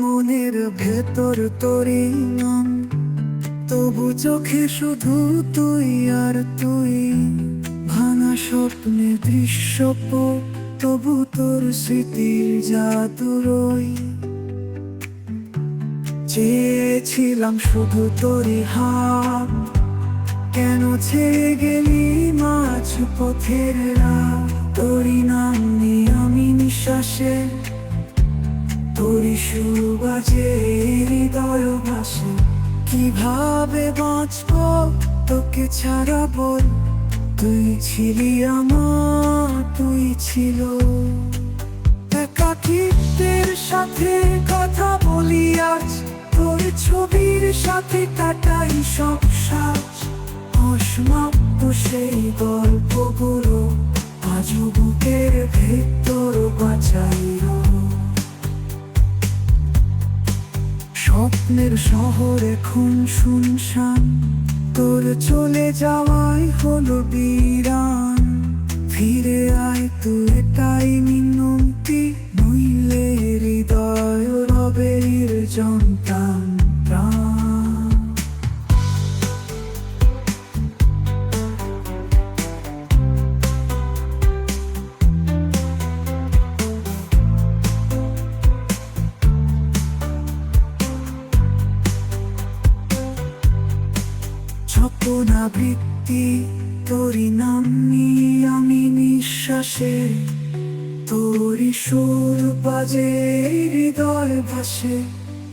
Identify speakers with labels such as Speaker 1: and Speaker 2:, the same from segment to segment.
Speaker 1: মনের ভেতর নাম তবু চোখে শুধু তুই আর তুই। ভাঙা স্বপ্নে দৃশ্য তবু তোর স্মৃতির জাদুরই চেয়েছিলাম শুধু তোরই হাত। কেন ছেড়ে গেলি মাছ পথের তোরই নাম নিয়ে আমি নিঃশ্বাসে তোরই সুর বাজে হৃদয় ভাসে। কীভাবে বাঁচব? তোকে ছাড়া বল। তুই ছিলি আমার, তুই ছিল। একাকিত্বের সাথে কথা বলি আজ। তোর ছবির সাথে কাটাই সব সাজ। অসমাপ্ত সেই গল্পগুলো আজ বুকের ভেতর। স্বপ্নের শহর এখন শুনশান। তোর চলে যাওয়াই হলো বিরান। ফিরে আয় তো এটাই মিনতি, নইলে হৃদয় রবের জন্তান স্বপ্নাবৃত্তি তোরি নাম আমি নিঃশ্বাসে তোরি সুর বাজে, হৃদয় ভাসে।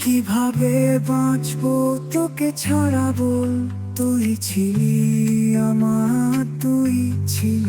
Speaker 1: কীভাবে বাঁচবো, তোকে ছাড়া বল, তুই ছিলি আমার, তুই ছিল